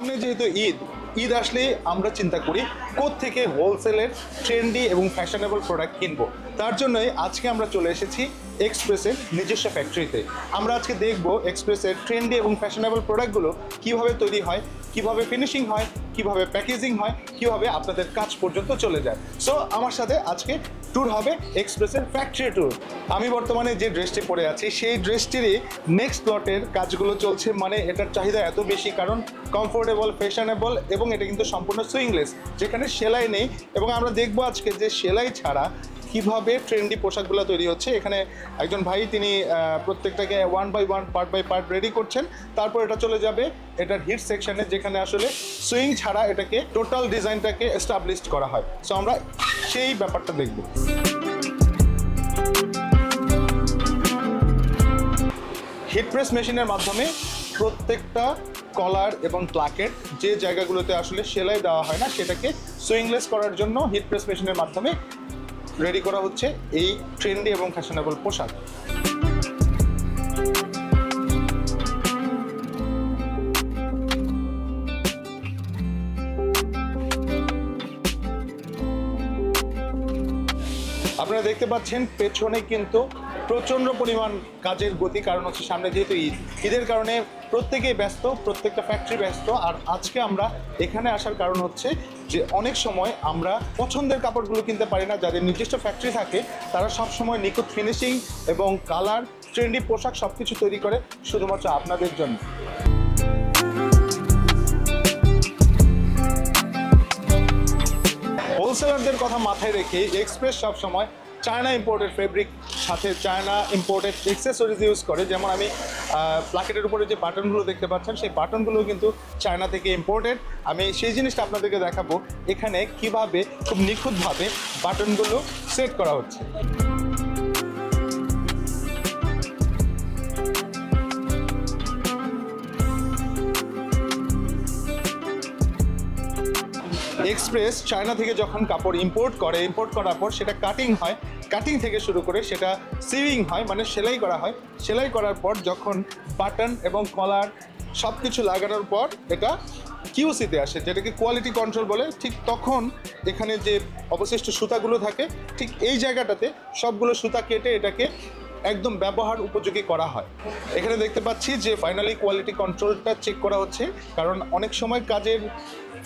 সামনে যেহেতু ঈদ ঈদ আসলে আমরা চিন্তা করি থেকে হোলসেলের ট্রেন্ডি এবং ফ্যাশনেবল প্রোডাক্ট কিনবো। তার জন্যই আজকে আমরা চলে এসেছি এক্সপ্রেসের নিজস্ব ফ্যাক্টরিতে আমরা আজকে দেখব এক্সপ্রেসের ট্রেন্ডি এবং ফ্যাশনেবল প্রোডাক্টগুলো কীভাবে তৈরি হয়, কীভাবে ফিনিশিং হয় কীভাবে প্যাকেজিং হয়, কীভাবে আপনাদের কাজ পর্যন্ত চলে যায়। সো আমার সাথে আজকে ট্যুর হবে এক্সপ্রেসের ফ্যাক্টরি ট্যুর আমি বর্তমানে যে ড্রেসটি পরে আছি, সেই ড্রেসটিরই নেক্সট লটের কাজগুলো চলছে। মানে এটার চাহিদা এত বেশি, কারণ কমফোর্টেবল ফ্যাশনেবল এবং এটা কিন্তু সম্পূর্ণ সুইংলেস যেখানে সেলাই নেই। এবং আমরা দেখব আজকে যে সেলাই ছাড়া কীভাবে ট্রেন্ডি পোশাকগুলো তৈরি হচ্ছে, এখানে একজন ভাই তিনি প্রত্যেকটাকে one by one part by part ready করছেন। তারপর এটা চলে যাবে, এটার হিট সেকশনে যেখানে আসলে সুইং ছাড়া এটাকে টোটাল ডিজাইনটাকে এস্টাবলিশড করা হয়। সো আমরা সেই ব্যাপারটা দেখব। হিট প্রেস মেশিনের মাধ্যমে প্রত্যেকটা কলার এবং প্লাকেট যে জায়গাগুলোতে আসলে সেলাই দেওয়া হয় না, সেটাকে সুইংলেস করার জন্য হিট প্রেস মেশিনের মাধ্যমে রেডি করা হচ্ছে এই ট্রেন্ডি এবং ফ্যাশনেবল পোশাক। আপনারা দেখতে পাচ্ছেন পেছনে কিন্তু প্রচণ্ড পরিমাণ কাজের গতি, কারণ হচ্ছে সামনে যেহেতু ঈদ, ঈদের কারণে প্রত্যেকেই ব্যস্ত, প্রত্যেকটা ফ্যাক্টরি ব্যস্ত। আর আজকে আমরা এখানে আসার কারণ হচ্ছে যে অনেক সময় আমরা পছন্দের কাপড়গুলো কিনতে পারি না, যাদের নির্দিষ্ট ফ্যাক্টরি থাকে, তারা সব সময় নিখুঁত ফিনিশিং এবং কালার ট্রেন্ডি পোশাক সব কিছু তৈরি করে শুধুমাত্র আপনাদের জন্য। হোলসেলারদের কথা মাথায় রেখে এক্সপ্রেস সব সময় চায়না ইম্পোর্টেড ফেব্রিক সাথে চায়না ইম্পোর্টেড এক্সেসরিজ ইউজ করে। যেমন আমি প্লাকেটের উপরে যে বাটনগুলো দেখতে পাচ্ছেন, সেই বাটনগুলো কিন্তু চায়না থেকে ইম্পোর্টেড আমি সেই জিনিসটা আপনাদেরকে দেখাবো। এখানে কীভাবে, খুব নিখুঁতভাবে বাটনগুলো সেট করা হচ্ছে। এক্সপ্রেস চায়না থেকে যখন কাপড় ইম্পোর্ট করে ইম্পোর্ট করার পর সেটা কাটিং হয়। কাটিং থেকে শুরু করে সেটা সিউইং হয় মানে সেলাই করা হয়। সেলাই করার পর যখন বাটন এবং কলার সব কিছু লাগানোর পর এটা কিউসিতে আসে, যেটাকে কোয়ালিটি কন্ট্রোল বলে। ঠিক তখন এখানে যে অবশিষ্ট সুতাগুলো থাকে, ঠিক এই জায়গাটাতে সবগুলো সুতা কেটে এটাকে একদম ব্যবহার উপযোগী করা হয়। এখানে দেখতে পাচ্ছি যে ফাইনালি কোয়ালিটি কন্ট্রোলটা চেক করা হচ্ছে। কারণ অনেক সময় কাজের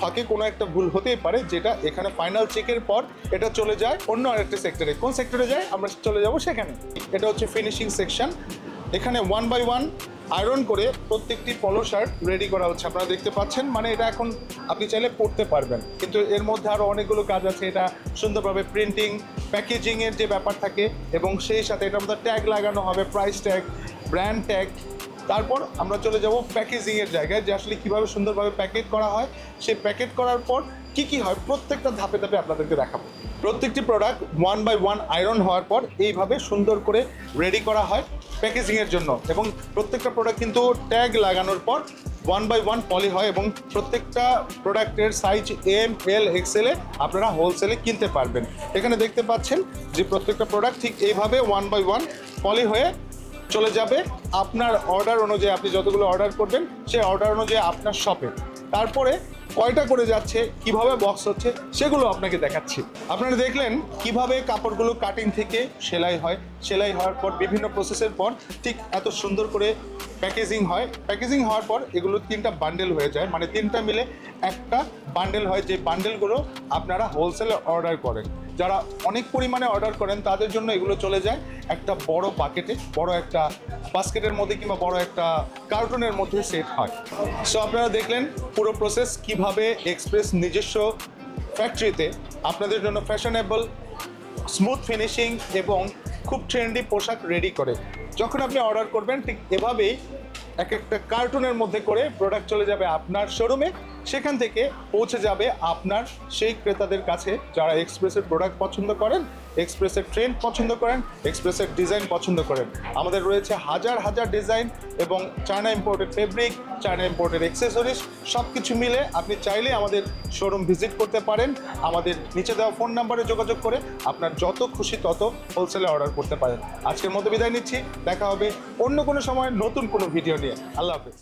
ফাঁকে কোনো একটা ভুল হতেই পারে, যেটা এখানে ফাইনাল চেকের পর এটা চলে যায় অন্য আরেকটা সেক্টরে কোন সেক্টরে যায়? আমরা চলে যাব সেখানে। এটা হচ্ছে ফিনিশিং সেকশন এখানে ওয়ান বাই ওয়ান আয়রন করে প্রত্যেকটি পলো শার্ট রেডি করা হচ্ছে। আপনারা দেখতে পাচ্ছেন মানে এটা এখন আপনি চাইলে পড়তে পারবেন। কিন্তু এর মধ্যে আরও অনেকগুলো কাজ আছে। এটা সুন্দরভাবে প্রিন্টিং প্যাকেজিংয়ের যে ব্যাপার থাকে, এবং সেই সাথে এটার মধ্যে ট্যাগ লাগানো হবে প্রাইস ট্যাগ ব্র্যান্ড ট্যাগ তারপর আমরা চলে যাব প্যাকেজিংয়ের জায়গায়, যে আসলে কীভাবে সুন্দরভাবে প্যাকেট করা হয়। সেই প্যাকেট করার পর কি কি হয় প্রত্যেকটা ধাপে ধাপে আপনাদেরকে দেখাবো। প্রত্যেকটি product one by one iron হওয়ার পর এইভাবে সুন্দর করে রেডি করা হয় প্যাকেজিংয়ের জন্য। এবং প্রত্যেকটা প্রোডাক্ট কিন্তু ট্যাগ লাগানোর পর ওয়ান বাই ওয়ান পলি হয় এবং প্রত্যেকটা প্রোডাক্টের সাইজ এম এল এক্সেলে আপনারা হোলসেলে কিনতে পারবেন। এখানে দেখতে পাচ্ছেন যে প্রত্যেকটা প্রোডাক্ট ঠিক এইভাবে ওয়ান বাই ওয়ান পলি হয়ে চলে যাবে। আপনার অর্ডার অনুযায়ী আপনি যতগুলো অর্ডার করবেন, সেই অর্ডার অনুযায়ী আপনার শপে তারপরে কয়টা করে যাচ্ছে, কীভাবে বক্স হচ্ছে, সেগুলো আপনাকে দেখাচ্ছি। আপনারা দেখলেন কীভাবে কাপড়গুলো কাটিং থেকে সেলাই হয়। সেলাই হওয়ার পর, বিভিন্ন প্রসেসের পর ঠিক এত সুন্দর করে প্যাকেজিং হয়। প্যাকেজিং হওয়ার পর এগুলো তিনটা বান্ডেল হয়ে যায়। মানে তিনটা মিলে একটা বান্ডেল হয়, যে বান্ডেলগুলো আপনারা হোলসেলে অর্ডার করেন। যারা অনেক পরিমাণে অর্ডার করেন, তাদের জন্য এগুলো চলে যায় একটা বড় বাকেটে বড় একটা বাস্কেটের মধ্যে কিংবা বড় একটা কার্টুনের মধ্যে সেট হয়। সো আপনারা দেখলেন পুরো প্রসেস কীভাবে এক্সপ্রেস নিজস্ব ফ্যাক্টরিতে আপনাদের জন্য ফ্যাশনেবল স্মুথ ফিনিশিং এবং খুব ট্রেন্ডি পোশাক রেডি করে। যখন আপনি অর্ডার করবেন, ঠিক এভাবেই এক একটা কার্টুনের মধ্যে করে প্রোডাক্ট চলে যাবে আপনার শোরুমে সেখান থেকে পৌঁছে যাবে আপনার সেই ক্রেতাদের কাছে যারা এক্সপ্রেসের প্রোডাক্ট পছন্দ করেন, এক্সপ্রেসের ট্রেন্ড পছন্দ করেন, এক্সপ্রেসের ডিজাইন পছন্দ করেন। আমাদের রয়েছে হাজার হাজার ডিজাইন এবং China imported fabric China imported accessories সব কিছু মিলে আপনি চাইলে আমাদের শোরুম ভিজিট করতে পারেন। আমাদের নিচে দেওয়া ফোন নাম্বারে যোগাযোগ করে আপনার যত খুশি তত হোলসেলে অর্ডার করতে পারেন। আজকের মতো বিদায় নিচ্ছি। দেখা হবে অন্য কোনো সময় নতুন কোনো ভিডিও নিয়ে। আল্লাহ হাফেজ।